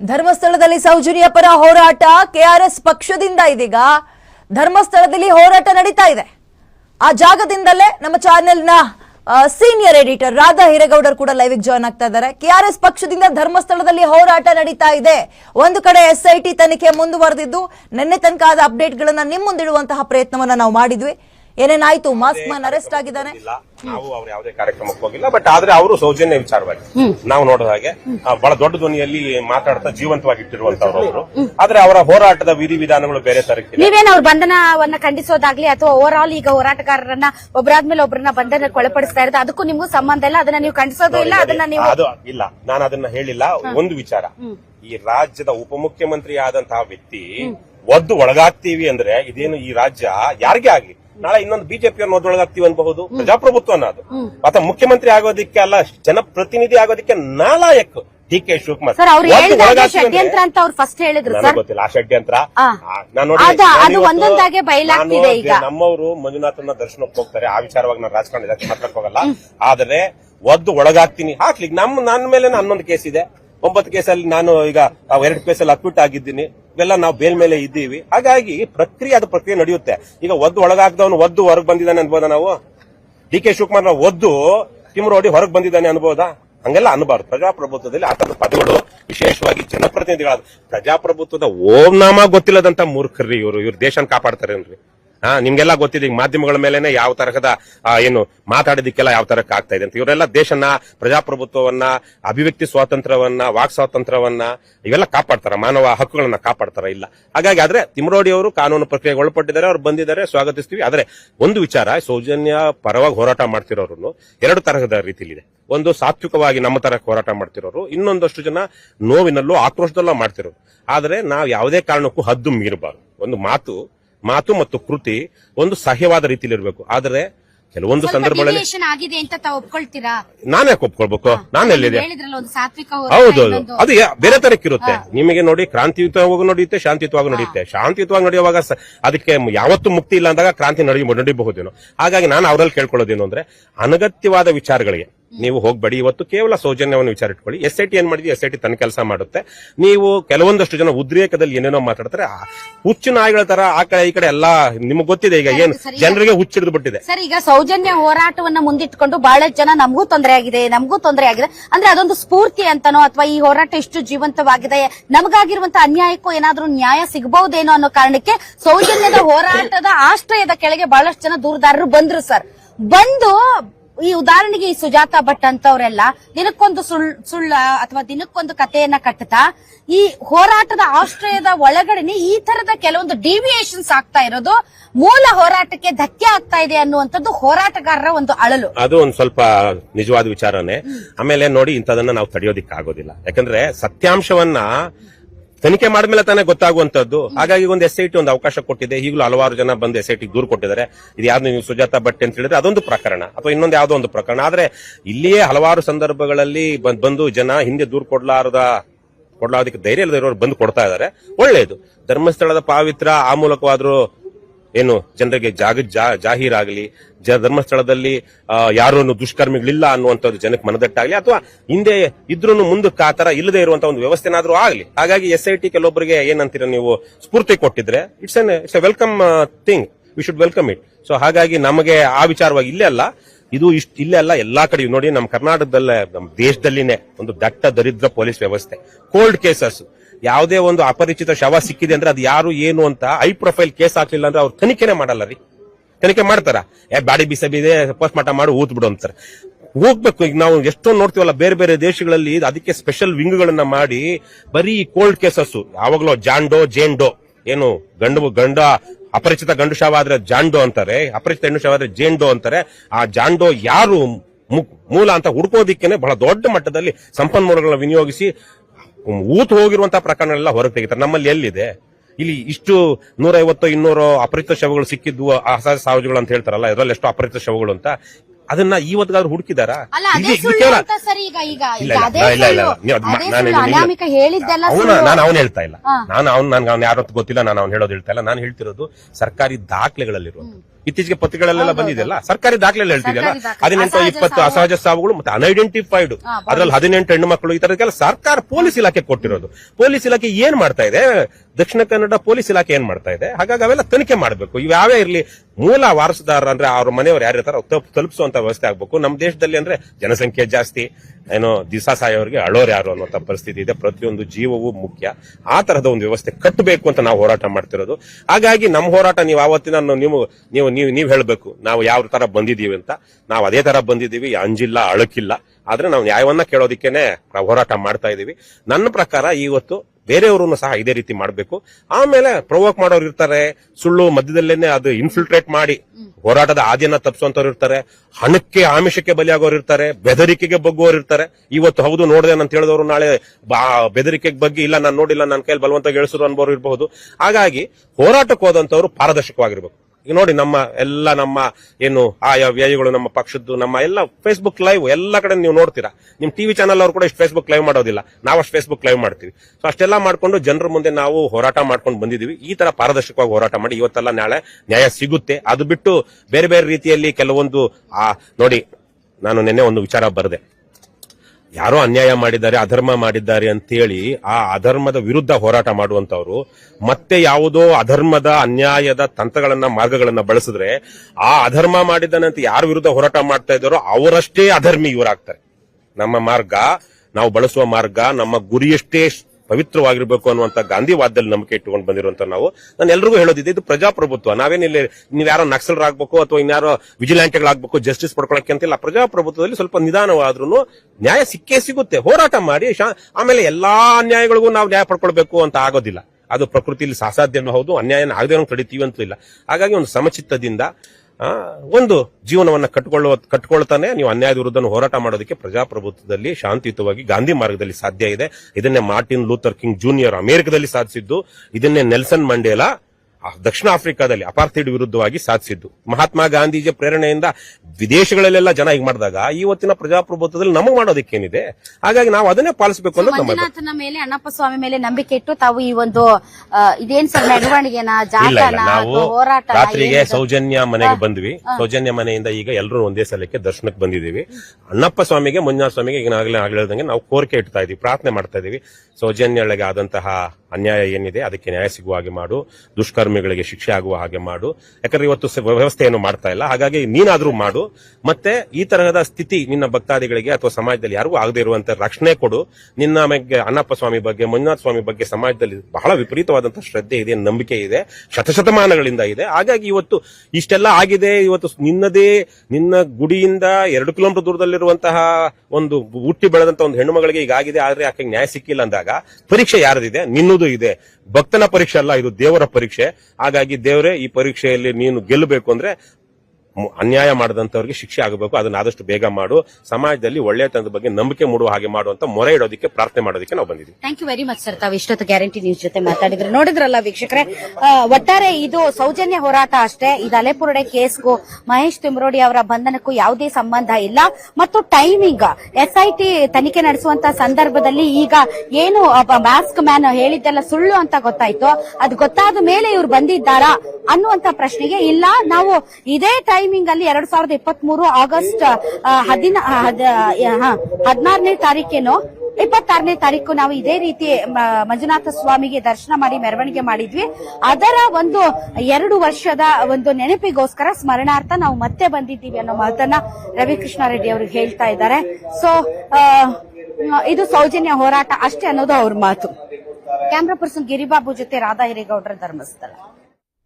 ಧರ್ಮಸ್ಥಳದಲ್ಲಿ ಸೌಜನ್ಯ ಪರ ಹೋರಾಟ ಕೆಆರ್ಎಸ್ ಪಕ್ಷದಿಂದ ಇದೀಗ ಧರ್ಮಸ್ಥಳದಲ್ಲಿ ಹೋರಾಟ ನಡೀತಾ ಇದೆ. ಆ ಜಾಗದಿಂದಲೇ ನಮ್ಮ ಚಾನೆಲ್ನ ಸೀನಿಯರ್ ಎಡಿಟರ್ ರಾಧಾ ಹಿರೇಗೌಡರು ಕೂಡ ಲೈವ್ ಜಾಯ್ನ್ ಆಗ್ತಾ ಇದ್ದಾರೆ. ಕೆಆರ್ಎಸ್ ಪಕ್ಷದಿಂದ ಧರ್ಮಸ್ಥಳದಲ್ಲಿ ಹೋರಾಟ ನಡೀತಾ ಇದೆ. ಒಂದು ಕಡೆ ಎಸ್ಐಟಿ ತನಿಖೆ ಮುಂದುವರೆದಿದ್ದು, ನಿನ್ನೆ ತನಕ ಆದ ಅಪ್ಡೇಟ್ಗಳನ್ನು ನಿಮ್ಮ ಮುಂದಿಡುವಂತಹ ಪ್ರಯತ್ನವನ್ನ ನಾವು ಮಾಡಿದ್ವಿ. ಏನೇನಾಯ್ತು? ಮಾಸ್ಕ್ ಅರೆಸ್ಟ್ ಆಗಿದ್ದಾನೆ? ನಾವು ಅವ್ರು ಯಾವುದೇ ಕಾರ್ಯಕ್ರಮಕ್ಕೆ ಹೋಗಿಲ್ಲ ಬಟ್ ಆದ್ರೆ ಅವರು ಸೌಜನ್ಯ ವಿಚಾರವಾಗಿ ನಾವು ನೋಡಿದ ಹಾಗೆ ಬಹಳ ದೊಡ್ಡ ಧ್ವನಿಯಲ್ಲಿ ಮಾತಾಡ್ತಾ ಜೀವಂತವಾಗಿ ಇಟ್ಟಿರುವಂತವ್ರು ಅವರು ಆದ್ರೆ ಅವರ ಹೋರಾಟದ ವಿಧಿ ವಿಧಾನಗಳು ಬೇರೆ ತರ ನೀವೇನು ಅವ್ರ ಬಂಧನವನ್ನ ಖಂಡಿಸೋದಾಗ್ಲಿ ಅಥವಾ ಓವರ್ ಆಲ್ ಈಗ ಹೋರಾಟಗಾರರನ್ನ ಒಬ್ಬರಾದ್ಮೇಲೆ ಒಬ್ಬರನ್ನ ಬಂಧನಕ್ಕೆ ಒಳಪಡಿಸ್ತಾ ಇರೋದು ಅದಕ್ಕೂ ನಿಮಗೂ ಸಂಬಂಧ ಇಲ್ಲ? ಅದನ್ನ ನೀವು ಖಂಡಿಸೋದು ಇಲ್ಲ? ಅದನ್ನ ನೀವು ಅದು ಇಲ್ಲ. ನಾನು ಅದನ್ನ ಹೇಳಿಲ್ಲ. ಒಂದು ವಿಚಾರ. ಈ ರಾಜ್ಯದ ಉಪಮುಖ್ಯಮಂತ್ರಿ ಆದಂತಹ ವ್ಯಕ್ತಿ ಒದ್ದು ಒಳಗಾಗ್ತೀವಿ ಅಂದ್ರೆ ಇದೇನು ಈ ರಾಜ್ಯ ಯಾರಿಗೆ ಆಗ್ಲಿ? ನಾಳೆ ಇನ್ನೊಂದು ಬಿಜೆಪಿ ಒದ್ದೊಳಗಾಗ್ತೀವಿ ಅನ್ಬಹುದು. ಪ್ರಜಾಪ್ರಭುತ್ವ ಅನ್ನೋದು ಅಥವಾ ಮುಖ್ಯಮಂತ್ರಿ ಆಗೋದಿಕ್ಕೆ ಅಲ್ಲ ಜನಪ್ರತಿನಿಧಿ ಆಗೋದಿಕ್ಕೆ ನಾಲಾಯಕ್ ಡಿ ಕೆ ಶಿವಕುಮಾರ್. ಷಡ್ಯಂತ್ರ ಅಂತ ಅವ್ರು ಫಸ್ಟ್ ಹೇಳಿದ್ರು ಗೊತ್ತಿಲ್ಲ ಆ. ಷಡ್ಯಂತ್ರ ಒಂದೊಂದಾಗೆ ಬಯಲಾಗ್ತಿದೆ ಈಗ. ನಮ್ಮವರು ಮಂಜುನಾಥನ ದರ್ಶನಕ್ಕೆ ಹೋಗ್ತಾರೆ ಆ ವಿಚಾರವಾಗಿ ನಾನು ರಾಜಕಾರಣ ಜಾಸ್ತಿ ಮಾತಾಡಕ್ ಹೋಗಲ್ಲ ಆದ್ರೆ ಒದ್ದು ಒಳಗಾಗ್ತೀನಿ. ಹಾಕ್ಲಿ ನಮ್ಮ ನನ್ನ ಮೇಲೆ ಹನ್ನೊಂದು ಕೇಸ್ ಇದೆ. ಒಂಬತ್ತು ಕೇಸಲ್ಲಿ ನಾನು ಈಗ ಎರಡು ಕೇಸಲ್ಲಿ ಅಕ್ವಿಟ್ ಆಗಿದ್ದೀನಿ. ಇವೆಲ್ಲ ನಾವು ಬೇಲ್ ಮೇಲೆ ಇದ್ದೀವಿ. ಹಾಗಾಗಿ ಪ್ರಕ್ರಿಯೆ ಅದು ಪ್ರಕ್ರಿಯೆ ನಡೆಯುತ್ತೆ. ಈಗ ಒದ್ದು ಒಳಗಾಗ್ದವನು ಒದ್ದು ಹೊರಗೆ ಬಂದಿದ್ದಾನೆ ಅನ್ಬೋದ ನಾವು? ಡಿ ಕೆ ಶಿವಕುಮಾರ್ ನಾವು ಒದ್ದು ತಿಮ್ಮರೋಡಿ ಹೊರಗೆ ಬಂದಿದ್ದಾನೆ ಅನ್ಬೋದ? ಹಂಗೆಲ್ಲ ಅನ್ಬಾರ್ದು. ಪ್ರಜಾಪ್ರಭುತ್ವದಲ್ಲಿ ಆತನ ಪದಗಳು ವಿಶೇಷವಾಗಿ ಜನಪ್ರತಿನಿಧಿಗಳಾದ ಪ್ರಜಾಪ್ರಭುತ್ವದ ಓಂ ನಾಮ ಗೊತ್ತಿಲ್ಲದಂತ ಮೂರ್ಖರ್ರಿ ಇವರು. ಇವ್ರು ದೇಶನ ಕಾಪಾಡ್ತಾರೇನ್ರಿ? ಹಾ ನಿಮ್ಗೆಲ್ಲ ಗೊತ್ತಿದೆ ಮಾಧ್ಯಮಗಳ ಮೇಲೆನೆ ಯಾವ ತರಹದ ಏನು ಮಾತಾಡೋದಿಕ್ಕೆಲ್ಲ ಯಾವ ತರಕ್ಕೆ ಆಗ್ತಾ ಇದೆ ಅಂತ. ಇವರೆಲ್ಲ ದೇಶನ ಪ್ರಜಾಪ್ರಭುತ್ವವನ್ನ, ಅಭಿವ್ಯಕ್ತಿ ಸ್ವಾತಂತ್ರ್ಯವನ್ನ, ವಾಕ್ ಸ್ವಾತಂತ್ರ್ಯವನ್ನ, ಇವೆಲ್ಲ ಕಾಪಾಡ್ತಾರ, ಮಾನವ ಹಕ್ಕುಗಳನ್ನ ಕಾಪಾಡ್ತಾರ ಇಲ್ಲ. ಹಾಗಾಗಿ ಆದ್ರೆ ತಿಮರೋಡಿ ಅವರು ಕಾನೂನು ಪ್ರಕ್ರಿಯೆಗೆ ಒಳಪಟ್ಟಿದ್ದಾರೆ, ಅವ್ರು ಬಂದಿದ್ದಾರೆ, ಸ್ವಾಗತಿಸ್ತೀವಿ. ಆದ್ರೆ ಒಂದು ವಿಚಾರ, ಸೌಜನ್ಯ ಪರವಾಗಿ ಹೋರಾಟ ಮಾಡ್ತಿರೋರು ಎರಡು ತರಹದ ರೀತಿಲಿದೆ. ಒಂದು ಸಾತ್ವಿಕವಾಗಿ ನಮ್ಮ ತರ ಹೋರಾಟ ಮಾಡ್ತಿರೋರು, ಇನ್ನೊಂದಷ್ಟು ಜನ ನೋವಿನಲ್ಲೂ ಆಕ್ರೋಶದಲ್ಲೂ ಮಾಡ್ತಿರೋರು. ಆದ್ರೆ ನಾವು ಯಾವುದೇ ಕಾರಣಕ್ಕೂ ಹದ್ದು ಮೀರಬಾರದು. ಒಂದು ಮಾತು ಮಾತು ಮತ್ತು ಕೃತಿ ಒಂದು ಸಹ್ಯವಾದ ರೀತಿಯಲ್ಲಿ ಇರಬೇಕು ಆದರೆ ಕೆಲವೊಂದು ಸಂದರ್ಭಗಳಲ್ಲಿ ಆಗಿದೆ ಅಂತ ತಾವು ಒಪ್ಕೊಳ್ತೀರಾ? ನಾನೇ ಒಪ್ಕೊಳ್ಬೇಕು? ನಾನು ಎಲ್ಲಿದೆ? ಹೇಳಿದ್ರಲ್ಲ ಒಂದು ಸಾತ್ವಿಕ ಹೋರಾಟ, ಹೌದು ಹೌದು ಇನ್ನೊಂದು- ಅದು ಯಾ- ಬೇರೆ ತರಕ್ಕಿರುತ್ತೆ. ನಿಮಗೆ ನೋಡಿ ಕ್ರಾಂತಿಯುತವಾಗಿ ನಡೆಯುತ್ತೆ ಶಾಂತಿಯುತವಾಗಿ ನಡೆಯುತ್ತೆ. ಶಾಂತಿಯುತವಾಗಿ ನಡೆಯುವಾಗ ಸ- ಅದಕ್ಕೆ ಯಾವತ್ತೂ ಮುಕ್ತಿ ಇಲ್ಲ ಅಂದಾಗ ಕ್ರಾಂತಿ ನಡೆಯ ನಡಿಬಹುದೇನೋ ಹಾಗಾಗಿ ನಾನು ಅವರಲ್ಲಿ ಕೇಳ್ಕೊಳ್ಳೋದೇನು ಅಂದ್ರೆ ಅನಗತ್ಯವಾದ ವಿಚಾರಗಳಿಗೆ ನೀವು ಹೋಗ್ಬೇಡಿ. ಇವತ್ತು ಕೇವಲ ಸೌಜನ್ಯವನ್ನು ವಿಚಾರ ಇಟ್ಕೊಳ್ಳಿ. ಎಸ್ ಐ ಟಿ ಏನ್ ಮಾಡಿದ್ವಿ ಎಸ್ ಐ ಟಿ ತನ್ನ ಕೆಲಸ ಮಾಡುತ್ತೆ. ನೀವು ಕೆಲವೊಂದಷ್ಟು ಜನ ಉದ್ರೇಕದಲ್ಲಿ ಏನೇನೋ ಮಾತಾಡ್ತಾರೆ. ಆ ಹುಚ್ಚು ನಾಯಿಗಳ ತರ ಆ ಕಡೆ ಈ ಕಡೆ ಎಲ್ಲಾ ನಿಮ್ಗೆ ಗೊತ್ತಿದೆ. ಈಗ ಏನು ಜನರಿಗೆ ಹುಚ್ಚಿಡಿದು ಬಿಟ್ಟಿದೆ. ಸರ್ ಈಗ ಸೌಜನ್ಯ ಹೋರಾಟವನ್ನ ಮುಂದಿಟ್ಕೊಂಡು ಬಹಳಷ್ಟು ಜನ ನಮಗೂ ತೊಂದರೆ ಆಗಿದೆ ನಮಗೂ ತೊಂದರೆ ಆಗಿದೆ. ಅಂದ್ರೆ ಅದೊಂದು ಸ್ಫೂರ್ತಿ ಅಂತನೋ ಅಥವಾ ಈ ಹೋರಾಟ ಎಷ್ಟು ಜೀವಂತವಾಗಿದೆ ನಮಗಾಗಿರುವಂತ ಅನ್ಯಾಯಕ್ಕೂ ಏನಾದ್ರೂ ನ್ಯಾಯ ಸಿಗಬಹುದೇನೋ ಅನ್ನೋ ಕಾರಣಕ್ಕೆ ಸೌಜನ್ಯದ ಹೋರಾಟದ ಆಶ್ರಯದ ಕೆಳಗೆ ಬಹಳಷ್ಟು ಜನ ದೂರದಾರರು ಬಂದ್ರು ಸರ್. ಬಂದು ಈ ಉದಾಹರಣೆಗೆ ಈ ಸುಜಾತ ಭಟ್ ಅಂತವ್ರೆಲ್ಲ ದಿನಕ್ಕೊಂದು ಸುಳ್, ಸುಳ್ಳ ಅಥವಾ ದಿನಕ್ಕೊಂದು ಕಥೆಯನ್ನ ಕಟ್ಟುತ್ತಾ ಈ ಹೋರಾಟದ ಆಶ್ರಯದ ಒಳಗಡೆನೆ ಈ ತರದ ಕೆಲವೊಂದು ಡಿವಿಯೇಷನ್ಸ್ ಆಗ್ತಾ ಇರೋದು ಮೂಲ ಹೋರಾಟಕ್ಕೆ ಧಕ್ಕೆ ಆಗ್ತಾ ಇದೆ ಅನ್ನುವಂಥದ್ದು ಹೋರಾಟಗಾರರ ಒಂದು ಅಳಲು. ಅದು ಒಂದು ಸ್ವಲ್ಪ ನಿಜವಾದ ವಿಚಾರನೇ. ಆಮೇಲೆ ನೋಡಿ ಇಂಥದನ್ನ ನಾವು ತಡೆಯೋದಿಕ್ಕಾಗೋದಿಲ್ಲ. ಯಾಕಂದ್ರೆ ಸತ್ಯಾಂಶವನ್ನ ತನಿಖೆ ಮಾಡಿದ್ಮೇಲೆ ತಾನೇ ಗೊತ್ತಾಗುವಂತದ್ದು ಹಾಗಾಗಿ ಒಂದು ಎಸ್ ಐ ಟಿ ಒಂದು ಅವಕಾಶ ಕೊಟ್ಟಿದೆ. ಈಗಲೂ ಹಲವಾರು ಜನ ಬಂದು ಎಸ್ ಐ ಟಿ ದೂರು ಕೊಟ್ಟಿದ್ದಾರೆ. ಇದು ಯಾವ್ದು ನೀವು ಸುಜಾತ ಭಟ್ ಅಂತ ಹೇಳಿದ್ರೆ ಅದೊಂದು ಪ್ರಕರಣ. ಅಥವಾ ಇನ್ನೊಂದು ಯಾವ್ದೋ ಒಂದು ಪ್ರಕರಣ. ಆದ್ರೆ ಇಲ್ಲಿಯೇ ಹಲವಾರು ಸಂದರ್ಭಗಳಲ್ಲಿ ಬಂದ್- ಜನ ಹಿಂದೆ ದೂರು ಕೊಡ್ಲಾರದ ಕೊಡ್ಲಾರ್ದಕ್ಕೆ ಧೈರ್ಯ ಇಲ್ಲದೆ ಇರೋರು ಬಂದು ಕೊಡ್ತಾ ಇದ್ದಾರೆ. ಒಳ್ಳೆಯದು. ಧರ್ಮಸ್ಥಳದ ಪಾವಿತ್ರ ಆ ಮೂಲಕವಾದ್ರೂ ಏನು ಜನರಿಗೆ ಜಾಗ ಜಾಹೀರಾಗಲಿ, ಜ ಧರ್ಮಸ್ಥಳದಲ್ಲಿ ಯಾರೂ ಯಾರು ದುಷ್ಕರ್ಮಿಗಳಿಲ್ಲ ಅನ್ನುವಂಥದ್ದು ಜನಕ್ಕೆ ಮನದಟ್ಟಾಗಲಿ, ಅಥವಾ ಹಿಂದೆ ಇದ್ರೂ ಮುಂದಕ್ಕೆ ಆ ಥರ ಇಲ್ಲದೆ ಇರುವಂತ ಒಂದು ವ್ಯವಸ್ಥೆನಾದರೂ ಆಗಲಿ. ಹಾಗಾಗಿ ಎಸ್ ಐ ಟಿ ಕೆಲವೊಬ್ಬರಿಗೆ ಏನಂತೀರ ನೀವು ಸ್ಫೂರ್ತಿ ಕೊಟ್ಟಿದ್ರೆ it's an it's a welcome thing we should welcome it so ಹಾಗಾಗಿ ನಮಗೆ ಆ ವಿಚಾರವಾಗಿ ಇಲ್ಲೇ ಅಲ್ಲ, ಇದು ಇಷ್ಟು ಇಲ್ಲೇ ಅಲ್ಲ, ಎಲ್ಲಾ ಕಡೆ ನೋಡಿ, ನಮ್ಮ ಕರ್ನಾಟಕದಲ್ಲೇ, ನಮ್ಮ ದೇಶದಲ್ಲಿನೇ ಒಂದು ದಟ್ಟ ದರಿದ್ರ ಪೊಲೀಸ್ ವ್ಯವಸ್ಥೆ. ಕೋಲ್ಡ್ ಕೇಸಸ್ ಯಾವುದೇ ಒಂದು ಅಪರಿಚಿತ ಶವ ಸಿಕ್ಕಿದೆ ಅಂದ್ರೆ ಅದು ಯಾರು, ಏನು ಅಂತ ಹೈ ಪ್ರೊಫೈಲ್ ಕೇಸ್ ಹಾಕ್ಲಿಲ್ಲ ಅಂದ್ರೆ ಅವ್ರು ತನಿಖೆನೆ ಮಾಡಲ್ಲ ರೀ. ತನಿಖೆ ಮಾಡ್ತಾರ? ಏ ಬಾಡಿ ಬಿಸಬಿದೆ ಪೋಸ್ಟ್ ಮಾರ್ಟಮ್ ಮಾಡಿ ಊತ್ ಬಿಡು ಅಂತಾರೆ. ಹೋಗ್ಬೇಕು, ಈಗ ನಾವು ಎಷ್ಟೊಂದು ನೋಡ್ತೀವಲ್ಲ, ಬೇರೆ ಬೇರೆ ದೇಶಗಳಲ್ಲಿ ಅದಕ್ಕೆ ಸ್ಪೆಷಲ್ ವಿಂಗ್ಗಳನ್ನ ಮಾಡಿ ಬರೀ ಕೋಲ್ಡ್ ಕೇಸಸ್ ಯಾವಾಗ್ಲೂ ಜಾಂಡೋ, ಜೇಂಡೋ. ಏನು, ಗಂಡು, ಗಂಡ, ಅಪರಿಚಿತ ಗಂಡು ಶವ ಆದ್ರೆ ಜಾಂಡೋ ಅಂತಾರೆ, ಅಪರಿಚಿತ ಹೆಣ್ಣು ಶವ ಆದ್ರೆ ಜೇಂಡೋ ಅಂತಾರೆ. ಆ ಜಾಂಡೋ ಯಾರು ಮೂಲ ಅಂತ ಹುಡುಕೋದಿಕ್ಕೆ ಬಹಳ ದೊಡ್ಡ ಮಟ್ಟದಲ್ಲಿ ಸಂಪನ್ಮೂಲಗಳನ್ನ ವಿನಿಯೋಗಿಸಿ ಊತ್ ಹೋಗಿರುವಂತಹ ಪ್ರಕರಣಗಳೆಲ್ಲ ಹೊರಗೆ ತೆಗಿತಾರೆ. ನಮ್ಮಲ್ಲಿ ಎಲ್ಲಿದೆ? ಇಲ್ಲಿ ಇಷ್ಟು ನೂರೈವತ್ತು ಇನ್ನೂರು ಅಪರಿಚಿತ ಶವಗಳು ಸಿಕ್ಕಿದ್ವು ಅಸಹಜ ಸಾವುಗಳು ಅಂತ ಹೇಳ್ತಾರಲ್ಲ ಇದರಲ್ಲಿ ಎಷ್ಟು ಅಪರಿಚಿತ ಶವಗಳು ಅಂತ. ಅದನ್ನ ಇವತ್ತಿಗಾದ್ರೂ ಹುಡುಕಿದಾರಾ? ನಾನು ಅವನು ಹೇಳ್ತಾ ಇಲ್ಲ. ನಾನು ಅವ್ನು ನನ್ಗೆ ಅವ್ನು ಯಾರತ್ತು ಗೊತ್ತಿಲ್ಲ ನಾನು ಅವ್ನು ಹೇಳೋದು ಹೇಳ್ತಾ ಇಲ್ಲ. ನಾನು ಹೇಳ್ತಿರೋದು ಸರ್ಕಾರಿ ದಾಖಲೆಗಳಲ್ಲಿರುವಂತ ಇತ್ತೀಚೆಗೆ ಪತ್ರಿಕೆಗಳೆಲ್ಲ ಬಂದಿದೆಯಲ್ಲ? ಸರ್ಕಾರಿ ದಾಖಲೆ ಹೇಳ್ತಿದೆಯಲ್ಲ. ಹದಿನೆಂಟು ಇಪ್ಪತ್ತು ಅಸಹಜ ಸಾವುಗಳು ಮತ್ತೆ ಅನ್ಐಡೆಂಟಿಫೈಡ್ ಅದ್ರಲ್ಲಿ ಹದಿನೆಂಟು ಹೆಣ್ಣು ಮಕ್ಕಳು ಈ ತರದಕ್ಕೆಲ್ಲ ಸರ್ಕಾರ ಪೊಲೀಸ್ ಇಲಾಖೆ ಕೊಟ್ಟಿರೋದು. ಪೊಲೀಸ್ ಇಲಾಖೆ ಏನ್ ಮಾಡ್ತಾ ಇದೆ? ದಕ್ಷಿಣ ಕನ್ನಡ ಪೊಲೀಸ್ ಇಲಾಖೆ ಏನ್ ಮಾಡ್ತಾ ಇದೆ? ಹಾಗಾಗಿ ಅವೆಲ್ಲ ತನಿಖೆ ಮಾಡಬೇಕು. ಇವ್ ಯಾವೇ ಇರಲಿ? ಮೂಲ ವಾರಸುದಾರ ಅಂದ್ರೆ ಅವ್ರ ಮನೆಯವರು ಯಾರು ಇರ್ತಾರೋ ಅವ್ರು ತಲುಪ್- ತಲುಪಿಸುವಂತ ವ್ಯವಸ್ಥೆ ಆಗ್ಬೇಕು. ನಮ್ಮ ದೇಶದಲ್ಲಿ ಅಂದ್ರೆ ಜನಸಂಖ್ಯೆ ಜಾಸ್ತಿ. ಏನೋ ದಿಸಾ ಸಾಯೋರಿಗೆ ಅಳೋರು ಯಾರು ಅನ್ನೋಂಥ ಪರಿಸ್ಥಿತಿ ಇದೆ. ಪ್ರತಿಯೊಂದು ಜೀವವೂ ಮುಖ್ಯ. ಆ ತರಹದ ಒಂದು ವ್ಯವಸ್ಥೆ ಕಟ್ಟಬೇಕು ಅಂತ ನಾವು ಹೋರಾಟ ಮಾಡ್ತಿರೋದು. ಹಾಗಾಗಿ ನಮ್ಮ ಹೋರಾಟ ನೀವು ಆವತ್ತಿನ ನೀವು ನೀವು ನೀವು ನೀವು ಹೇಳಬೇಕು. ನಾವು ಯಾವ ತರ ಬಂದಿದ್ದೀವಿ ಅಂತ. ನಾವು ಅದೇ ತರ ಬಂದಿದ್ದೀವಿ. ಅಂಜಿಲ್ಲ, ಅಳಕಿಲ್ಲ. ಆದ್ರೆ ನಾವು ನ್ಯಾಯವನ್ನ ಕೇಳೋದಿಕ್ಕೇನೆ ಹೋರಾಟ ಮಾಡ್ತಾ ಇದ್ದೀವಿ. ನನ್ನ ಪ್ರಕಾರ ಇವತ್ತು ಬೇರೆಯವರು ಸಹ ಇದೇ ರೀತಿ ಮಾಡಬೇಕು. ಆಮೇಲೆ ಪ್ರೊವೋಕ್ ಮಾಡೋರು ಇರ್ತಾರೆ. ಸುಳ್ಳು ಮಧ್ಯದಲ್ಲೇನೆ ಅದು ಇನ್ಫಿಲ್ಟ್ರೇಟ್ ಮಾಡಿ ಹೋರಾಟದ ಆದಿಯನ್ನ ತಪ್ಪಿಸುವಂತವ್ರು ಇರ್ತಾರೆ. ಹಣಕ್ಕೆ, ಆಮಿಷಕ್ಕೆ ಬಲಿಯಾಗೋರು ಇರ್ತಾರೆ. ಬೆದರಿಕೆಗೆ ಬಗ್ಗುವವರು ಇರ್ತಾರೆ. ಇವತ್ತು ಹೌದು, ನೋಡಿದೆ ಅಂತ ಹೇಳಿದವರು ನಾಳೆ ಬೆದರಿಕೆಗೆ ಬಗ್ಗೆ ಇಲ್ಲ, ನಾನು ನೋಡಿಲ್ಲ ನನ್ನ ಕೈಯಲ್ಲಿ ಬಲವಂತ ಗೆಳಿಸಿದ್ರು ಅನ್ಬೋರು ಇರಬಹುದು. ಹಾಗಾಗಿ ಹೋರಾಟಕ್ಕೆ ಹೋದಂತವ್ರು ಪಾರದರ್ಶಕವಾಗಿರ್ಬೇಕು. ಈಗ ನೋಡಿ ನಮ್ಮ ಎಲ್ಲ ನಮ್ಮ ಏನು ಆಯಾ ವ್ಯಯಗಳು, ನಮ್ಮ ಪಕ್ಷದ್ದು, ನಮ್ಮ ಎಲ್ಲ ಫೇಸ್ಬುಕ್ ಲೈವ್ ಎಲ್ಲ ಕಡೆ ನೀವು ನೋಡ್ತೀರಾ. ನಿಮ್ ಟಿವಿ ಚಾನಲ್ ಅವ್ರು ಕೂಡ ಇಷ್ಟು ಫೇಸ್ಬುಕ್ ಲೈವ್ ಮಾಡೋದಿಲ್ಲ. ನಾವು ಅಷ್ಟು ಫೇಸ್ಬುಕ್ ಲೈವ್ ಮಾಡ್ತೀವಿ. ಸೊ ಅಷ್ಟೆಲ್ಲ ಮಾಡ್ಕೊಂಡು ಜನರ ಮುಂದೆ ನಾವು ಹೋರಾಟ ಮಾಡ್ಕೊಂಡು ಬಂದಿದೀವಿ ಈ ತರ ಪಾರದರ್ಶಕವಾಗಿ ಹೋರಾಟ ಮಾಡಿ ಇವತ್ತೆಲ್ಲ ನಾಳೆ ನ್ಯಾಯ ಸಿಗುತ್ತೆ. ಅದು ಬಿಟ್ಟು ಬೇರೆ ಬೇರೆ ರೀತಿಯಲ್ಲಿ ಕೆಲವೊಂದು, ಆ, ನೋಡಿ, ನಾನು ನಿನ್ನೆ ಒಂದು ವಿಚಾರ ಬರದೆ. ಯಾರೋ ಅನ್ಯಾಯ ಮಾಡಿದ್ದಾರೆ, ಅಧರ್ಮ ಮಾಡಿದ್ದಾರೆ ಅಂತೇಳಿ ಆ ಅಧರ್ಮದ ವಿರುದ್ಧ ಹೋರಾಟ ಮಾಡುವಂತವ್ರು ಮತ್ತೆ ಯಾವುದೋ ಅಧರ್ಮದ, ಅನ್ಯಾಯದ ತಂತ್ರಗಳನ್ನ, ಮಾರ್ಗಗಳನ್ನ ಬಳಸಿದ್ರೆ ಆ ಅಧರ್ಮ ಮಾಡಿದನಂತ ಯಾರ ವಿರುದ್ಧ ಹೋರಾಟ ಮಾಡ್ತಾ ಇದ್ದಾರೋ ಅವರಷ್ಟೇ ಅಧರ್ಮಿ ಇವರಾಗ್ತಾರೆ. ನಮ್ಮ ಮಾರ್ಗ, ನಾವು ಬಳಸುವ ಮಾರ್ಗ, ನಮ್ಮ ಗುರಿಯಷ್ಟೇ ಪವಿತ್ರವಾಗಿರ್ಬೇಕು ಅನ್ನುವಂತ ಗಾಂಧಿವಾದದಲ್ಲಿ ನಂಬಿಕೆ ಇಟ್ಟುಕೊಂಡು ಬಂದಿರುವಂತ ನಾವು ನಾನು ಎಲ್ರಿಗೂ ಹೇಳೋದಿದೆ, ಇದು ಪ್ರಜಾಪ್ರಭುತ್ವ. ನಾವೇನಿಲ್ಲ ನೀವು ಯಾರೋ ನಕ್ಸಲರಾಗಬೇಕು ಅಥವಾ ಇನ್ಯಾರೋ ವಿಜಿಲೆಂಟ್ಗಳಾಗಬೇಕು, ಜಸ್ಟಿಸ್ ಪಡ್ಕೊಳಕ್ಕೆ ಅಂತಿಲ್ಲ. ಪ್ರಜಾಪ್ರಭುತ್ವದಲ್ಲಿ ಸ್ವಲ್ಪ ನಿಧಾನವಾದ್ರೂ ನ್ಯಾಯ ಸಿಕ್ಕೇ ಸಿಗುತ್ತೆ. ಹೋರಾಟ ಮಾಡಿ ಆಮೇಲೆ ಎಲ್ಲಾ ಅನ್ಯಾಯಗಳಿಗೂ ನಾವು ನ್ಯಾಯ ಪಡ್ಕೊಳ್ಬೇಕು ಅಂತ ಆಗೋದಿಲ್ಲ. ಅದು ಪ್ರಕೃತಿಯಲ್ಲಿ ಸಾಸಾಧ್ಯನೂ ಹೌದು, ಅನ್ಯಾಯನ ಆಗದೆ ತಡಿತೀವಿ ಅಂತೂ ಇಲ್ಲ. ಹಾಗಾಗಿ ಒಂದು ಸಮಚಿತ್ತದಿಂದ ಒಂದು ಜೀವನವನ್ನ ಕಟ್ಕೊಳ್ಳುವ, ಕಟ್ಕೊಳ್ತಾನೆ, ನೀವು ಅನ್ಯಾಯದ ವಿರುದ್ಧ ಹೋರಾಟ ಮಾಡೋದಕ್ಕೆ ಪ್ರಜಾಪ್ರಭುತ್ವದಲ್ಲಿ ಶಾಂತಿಯುತವಾಗಿ ಗಾಂಧಿ ಮಾರ್ಗದಲ್ಲಿ ಸಾಧ್ಯ ಇದೆ. ಇದನ್ನೇ ಮಾರ್ಟಿನ್ ಲೂಥರ್ ಕಿಂಗ್ ಜೂನಿಯರ್ ಅಮೆರಿಕದಲ್ಲಿ ಸಾಧಿಸಿದ್ದು. ಇದನ್ನೇ ನೆಲ್ಸನ್ ಮಂಡೇಲಾ ದಕ್ಷಿಣ ಆಫ್ರಿಕಾದಲ್ಲಿ ಅಪಾರ್ಥೈಡ್ ವಿರುದ್ಧವಾಗಿ ಸಾಧಿಸಿದ್ದು. ಮಹಾತ್ಮ ಗಾಂಧೀಜಿಯ ಪ್ರೇರಣೆಯಿಂದ ವಿದೇಶಗಳಲ್ಲೆಲ್ಲ ಜನ ಹೀಗೆ ಮಾಡಿದಾಗ ಇವತ್ತಿನ ಪ್ರಜಾಪ್ರಭುತ್ವದಲ್ಲಿ ನಮಗೆ ಮಾಡೋದಕ್ಕೇನಿದೆ? ಹಾಗಾಗಿ ನಾವು ಅದನ್ನೇ ಪಾಲಿಸಬೇಕು ಅನ್ನೋದು ನಮ್ಮ ಮೇಲೆ ಅಣ್ಣಪ್ಪ ಸ್ವಾಮಿ ಮೇಲೆ ನಂಬಿಕೆ ಇಟ್ಟು ತಾವು ಈ ಒಂದು ಇದೇನ್ ಸರ್ ಮೆರವಣಿಗೆನ ನಾವು ಹೋರಾಟ ರಾತ್ರಿಗೆ ಸೌಜನ್ಯ ಮನೆಗೆ ಬಂದ್ವಿ. ಸೌಜನ್ಯ ಮನೆಯಿಂದ ಈಗ ಎಲ್ಲರೂ ಒಂದೇ ಸಲಕ್ಕೆ ದರ್ಶನಕ್ಕೆ ಬಂದಿದ್ದೀವಿ. ಅಣ್ಣಪ್ಪ ಸ್ವಾಮಿಗೆ ಮಂಜುನಾಥ ಸ್ವಾಮಿಗೆ ಈಗ ನಾಗಲೇ ಹೇಳ್ದಂಗೆ ನಾವು ಕೋರಿಕೆ ಇಡ್ತಾ ಇದೀವಿ ಪ್ರಾರ್ಥನೆ ಮಾಡ್ತಾ ಇದೀವಿ. ಸೌಜನ್ಯಗಳಿಗೆ ಆದಂತಹ ಅನ್ಯಾಯ ಏನಿದೆ ಅದಕ್ಕೆ ನ್ಯಾಯ ಸಿಗುವ ಹಾಗೆ ಮಾಡು, ದುಷ್ಕರ್ಮಿಗಳಿಗೆ ಶಿಕ್ಷೆ ಆಗುವ ಹಾಗೆ ಮಾಡು. ಯಾಕಂದ್ರೆ ಇವತ್ತು ವ್ಯವಸ್ಥೆಯನ್ನು ಮಾಡ್ತಾ ಇಲ್ಲ. ಹಾಗಾಗಿ ನೀನಾದ್ರೂ ಮಾಡು. ಮತ್ತೆ ಈ ತರಹದ ಸ್ಥಿತಿ ನಿನ್ನ ಭಕ್ತಾದಿಗಳಿಗೆ ಅಥವಾ ಸಮಾಜದಲ್ಲಿ ಯಾರಿಗೂ ಆಗದೆ ಇರುವಂತ ರಕ್ಷಣೆ ಕೊಡು. ನಿನ್ನ ಬಗ್ಗೆ ಅಣ್ಣಪ್ಪ ಸ್ವಾಮಿ ಬಗ್ಗೆ, ಮಂಜುನಾಥ ಸ್ವಾಮಿ ಬಗ್ಗೆ ಸಮಾಜದಲ್ಲಿ ಬಹಳ ವಿಪರೀತವಾದಂತಹ ಶ್ರದ್ಧೆ ಇದೆ, ನಂಬಿಕೆ ಇದೆ, ಶತಶತಮಾನಗಳಿಂದ ಇದೆ. ಹಾಗಾಗಿ ಇವತ್ತು ಇಷ್ಟೆಲ್ಲ ಆಗಿದೆ. ಇವತ್ತು ನಿನ್ನದೇ, ನಿನ್ನ ಗುಡಿಯಿಂದ ಎರಡು ಕಿಲೋಮೀಟರ್ ದೂರದಲ್ಲಿರುವಂತಹ ಒಂದು ಹುಟ್ಟಿ ಬೆಳೆದಂತಹ ಒಂದು ಹೆಣ್ಣು ಮಗಳಿಗೆ ಈಗ ಆಗಿದೆ. ಆದ್ರೆ ಆಕೆ ನ್ಯಾಯ ಸಿಕ್ಕಿಲ್ಲ ಅಂದಾಗ ಪರೀಕ್ಷೆ ಯಾರದಿದೆ? ನಿನ್ನದು ಇದೆ. ಭಕ್ತನ ಪರೀಕ್ಷೆ ಅಲ್ಲ ಇದು ದೇವರ ಪರೀಕ್ಷೆ. ಹಾಗಾಗಿ ದೇವರೇ ಈ ಪರೀಕ್ಷೆಯಲ್ಲಿ ನೀನು ಗೆಲ್ಲಬೇಕು ಅಂದ್ರೆ ಅನ್ಯಾಯ ಮಾಡಿದಂಥವ್ರಿಗೆ ಶಿಕ್ಷೆ ಆಗಬೇಕು, ಅದನ್ನ ಆದಷ್ಟು ಬೇಗ ಮಾಡು, ಸಮಾಜದಲ್ಲಿ ಒಳ್ಳೆತನದ ಬಗ್ಗೆ ನಂಬಿಕೆ ಮೂಡುವ ಹಾಗೆ ಮಾಡುವಂತ ಮೊರೆ ಇಡೋದಕ್ಕೆ ಪ್ರಾರ್ಥನೆ ಮಾಡೋದಕ್ಕೆ ನಾವು ಬಂದಿದ್ದೀವಿ. Thank you very much sir ತಾವು ಇಷ್ಟೊತ್ತು ಗ್ಯಾರಂಟಿ ನ್ಯೂಸ್ ಜೊತೆ ಮಾತಾಡಿದ್ರೆ. ನೋಡಿದ್ರಲ್ಲ ವೀಕ್ಷಕರೇ ಒಟ್ಟಾರೆ ಇದು ಸೌಜನ್ಯ ಹೋರಾಟ ಅಷ್ಟೇ. ಇದು ಅಲೆಪುರಡೆ ಕೇಸ್ಗೂ ಮಹೇಶ್ ತಿಮ್ರೋಡಿ ಅವರ ಬಂಧನಕ್ಕೂ ಯಾವುದೇ ಸಂಬಂಧ ಇಲ್ಲ. ಮತ್ತು ಟೈಮಿಂಗ್ ಎಸ್ಐಟಿ ತನಿಖೆ ನಡೆಸುವಂತ ಸಂದರ್ಭದಲ್ಲಿ ಈಗ ಏನು ಮಾಸ್ಕ್ ಮ್ಯಾನ್ ಹೇಳಿದ್ದೆಲ್ಲ ಸುಳ್ಳು ಅಂತ ಗೊತ್ತಾಯ್ತು. ಅದು ಗೊತ್ತಾದ ಮೇಲೆ ಇವ್ರು ಬಂದಿದ್ದಾರಾ ಅನ್ನುವಂತ ಪ್ರಶ್ನೆಗೆ ಇಲ್ಲ. ನಾವು ಇದೇ ಟೈಮಿಂಗ್ ಅಲ್ಲಿ ಎರಡ್ ಸಾವಿರದ ಇಪ್ಪತ್ತ್ ಮೂರು ಆಗಸ್ಟ್ ಹದಿನ ಹದಿನಾರನೇ ತಾರೀಕೇನು, ಇಪ್ಪತ್ತಾರನೇ ತಾರೀಕು ನಾವು ಇದೇ ರೀತಿ ಮಂಜುನಾಥ ಸ್ವಾಮಿಗೆ ದರ್ಶನ ಮಾಡಿ ಮೆರವಣಿಗೆ ಮಾಡಿದ್ವಿ. ಅದರ ಒಂದು ಎರಡು ವರ್ಷದ ಒಂದು ನೆನಪಿಗೋಸ್ಕರ ಸ್ಮರಣಾರ್ಥ ನಾವು ಮತ್ತೆ ಬಂದಿದ್ದೀವಿ ಅನ್ನೋ ಮಾತನ್ನ ರವಿಕೃಷ್ಣ ರೆಡ್ಡಿ ಅವರು ಹೇಳ್ತಾ ಇದ್ದಾರೆ. ಸೊ ಇದು ಸೌಜನ್ಯ ಹೋರಾಟ ಅಷ್ಟೇ ಅನ್ನೋದು ಅವ್ರ ಮಾತು. ಕ್ಯಾಮ್ರಾ ಪರ್ಸನ್ ಗಿರಿಬಾಬು ಜೊತೆ ರಾಧಾ ಹಿರೇಗೌಡರ ಧರ್ಮಸ್ಥಳ.